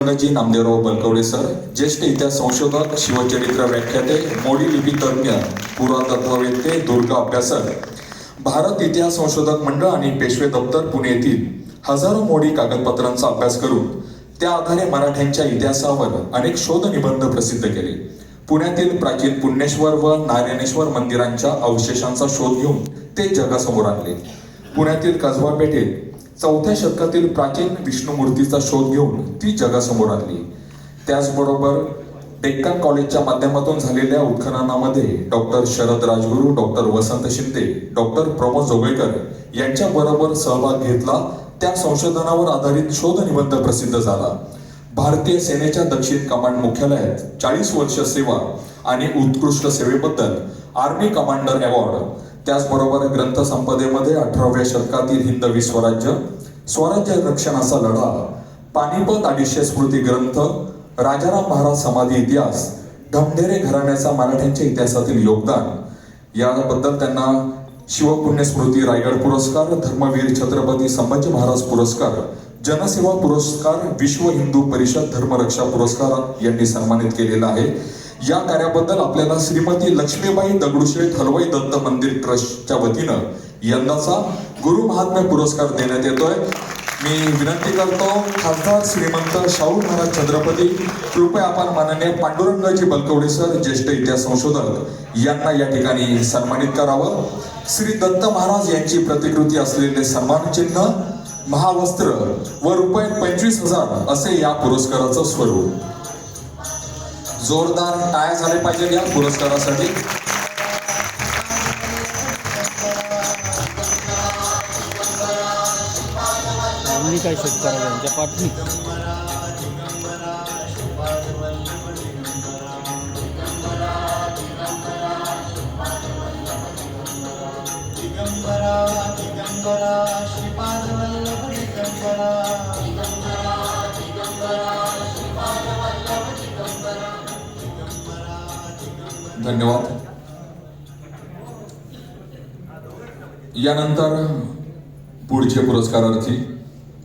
जी Namdevrao Balkawade sir ज्येष्ठ इतिहास संशोधक शिवचरित्र व्याख्याते मोडी लिपी तज्ञ पुरातत्ववेत्ते दुर्ग अभ्यासक. भारत इतिहास संशोधक मंडळ आणि पेशवे दप्तर पुणे येथील हजारो मोडी कागदपत्रांचा अभ्यास करून त्या आधारे मराठ्यांच्या इतिहासावर अनेक शोध निबंध प्रसिद्ध केले. पुण्यातील प्राचीन पुण्येश्वर व नारायणेश्वर मंदिरांच्या अवशेषांचा शोध घेऊन ते जगासमोर आणले. पुण्यातील कसबा पेठेत चौथ्या शतकातील प्राचीन विष्णू मूर्तीचा शोध घेऊन ती जगासमोर आणली. त्याचबरोबर डेक्कन कॉलेजच्या माध्यमातून झालेल्या उत्खननामध्ये doctor Sharad Rajguru doctor Vasant Shinde doctor Pramod Joglekar यांच्या बरोबर सहभाग घेतला. त्या संशोधनावर आधारित शोध निबंध प्रसिद्ध झाला. भारतीय सेनेच्या दक्षिण कमांड मुख्यालयात चाळीस वर्ष सेवा आणि उत्कृष्ट सेवेबद्दल आर्मी कमांडर अवॉर्ड त्याचबरोबर ग्रंथसंपदेमध्ये अठराव्या शतकातील हिंदवी स्वराज्य स्वराज्य रक्षणाचा लढा पानिपत अडीचशे स्मृती ग्रंथ राजाराम महाराज समाधी इतिहास ढमढेरे घराण्याचा मराठ्यांच्या इतिहासातील योगदान याबद्दल त्यांना शिवपुण्य स्मृती रायगड पुरस्कार धर्मवीर छत्रपती संभाजी महाराज पुरस्कार जनसेवा पुरस्कार विश्व हिंदू परिषद धर्मरक्षा पुरस्कार यांनी सन्मानित केलेला आहे. या कार्याबद्दल आपल्याला श्रीमती लक्ष्मीबाई दगडूशेठ हलवाई दत्त मंदिर ट्रस्टच्या वतीनं यंदाचा गुरु महात्म्य पुरस्कार देण्यात येतोय. मी विनंती करतो खासदार श्रीमंत शाहू महाराज छत्रपती कृपया आपण माननीय पांडुरंगाजी बलकवडे सर ज्येष्ठ इतिहास संशोधक यांना या ठिकाणी सन्मानित करावं. श्री दत्त महाराज यांची प्रतिकृती असलेले सन्मान चिन्ह महावस्त्र व रुपये पंचवीस हजार असे या पुरस्काराचं स्वरूप. जोरदार टाळ्या झाले पाहिजे या पुरस्कारासाठी. काय करायला यांच्या पाठी दिगंबरा दिगंबरा धन्यवाद. यानंतर पुढचे पुरस्कारार्थी